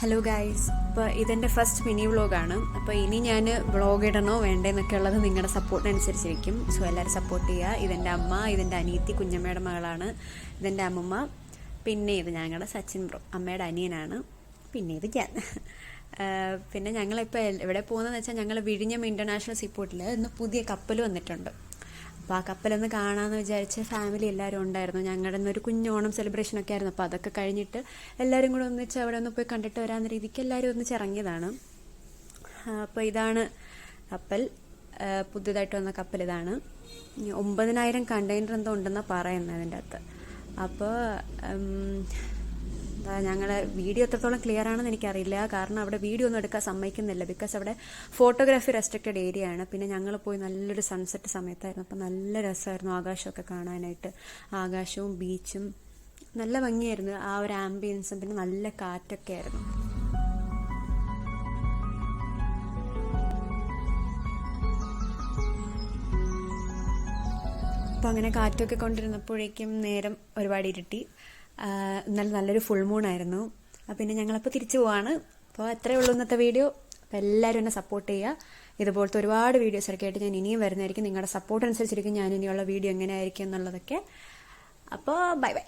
Hello guys അപ്പോൾ ഇതെന്റെ first mini വ്ളോഗാണ് അപ്പോൾ ഇനി ഞാൻ വ്ളോഗ് ഇടണോ വേണ്ടേന്നൊക്കെ ഉള്ളത് നിങ്ങളുടെ സപ്പോർട്ടിനനുസരിച്ചിരിക്കും സോ എല്ലാവരും സപ്പോർട്ട് ചെയ്യുക ഇതെന്റെ അമ്മ ഇതെന്റെ അനിയത്തി കുഞ്ഞമ്മയുടെ മകളാണ്. ഇതെന്റെ അമ്മമ്മ. പിന്നെ ഇത് ഞങ്ങളുടെ സച്ചിൻ ബ്രോ അമ്മയുടെ അനിയനാണ്. പിന്നെ ഇത് ഞാൻ. പിന്നെ ഞങ്ങളിപ്പോൾ എവിടെ പോകുന്നതെന്ന് വെച്ചാൽ ഞങ്ങൾ വിഴിഞ്ഞം ഇന്റർനാഷണൽ സീപോർട്ടിൽ ഇന്ന് പുതിയ കപ്പൽ വന്നിട്ടുണ്ട്. അപ്പോൾ ആ കപ്പലൊന്ന് കാണാമെന്ന് വിചാരിച്ച് ഫാമിലി എല്ലാവരും ഉണ്ടായിരുന്നു. ഞങ്ങളുടെ ഒരു കുഞ്ഞ് ഓണം സെലിബ്രേഷൻ ഒക്കെ ആയിരുന്നു. അപ്പോൾ അതൊക്കെ കഴിഞ്ഞിട്ട് എല്ലാവരും കൂടെ ഒന്നിച്ച് അവിടെ ഒന്ന് പോയി കണ്ടിട്ട് വരാമെന്ന രീതിക്ക് എല്ലാവരും ഒന്നിച്ച് ഇറങ്ങിയതാണ്. അപ്പോൾ ഇതാണ് കപ്പൽ. പുതിയതായിട്ട് വന്ന കപ്പൽ ഇതാണ്. ഒമ്പതിനായിരം കണ്ടെയ്നർ എന്തോ ഉണ്ടെന്നാണ് പറയുന്നത് അതിന്റെ അകത്ത് അപ്പോൾ ഞങ്ങൾ വീഡിയോ എത്രത്തോളം ക്ലിയർ ആണെന്ന് എനിക്കറിയില്ല. കാരണം അവിടെ വീഡിയോ ഒന്നും എടുക്കാൻ സമ്മതിക്കുന്നില്ല. ബിക്കോസ് അവിടെ ഫോട്ടോഗ്രാഫി റെസ്ട്രിക്റ്റഡ് ഏരിയ ആണ്. പിന്നെ ഞങ്ങൾ പോയി നല്ലൊരു സൺസെറ്റ് സമയത്തായിരുന്നു. അപ്പം നല്ല രസമായിരുന്നു ആകാശമൊക്കെ കാണാനായിട്ട്. ആകാശവും ബീച്ചും നല്ല ഭംഗിയായിരുന്നു. ആ ഒരു ആംബിയൻസും പിന്നെ നല്ല കാറ്റൊക്കെ ആയിരുന്നു. അപ്പോൾ അങ്ങനെ കാറ്റൊക്കെ കൊണ്ടിരുന്നപ്പോഴേക്കും നേരം ഒരുപാട് ഇരുട്ടി. ആഹ് എന്നാലും നല്ലൊരു ഫുൾ മൂൺ ആയിരുന്നു. പിന്നെ ഞങ്ങളപ്പോൾ തിരിച്ചു പോവാണ്. അപ്പോൾ അത്രേ ഉള്ളൂ ഇന്നത്തെ വീഡിയോ അപ്പോൾ എല്ലാവരും എന്നെ സപ്പോർട്ട് ചെയ്യുക ഇതുപോലത്തെ ഒരുപാട് വീഡിയോസ് ഒക്കെ ആയിട്ട് ഞാൻ ഇനിയും വരുന്നതായിരിക്കും. നിങ്ങളുടെ സപ്പോർട്ട് അനുസരിച്ചിരിക്കും ഞാൻ ഇനിയുള്ള വീഡിയോ എങ്ങനെയായിരിക്കും എന്നുള്ളതൊക്കെ. അപ്പോൾ ബൈ ബൈ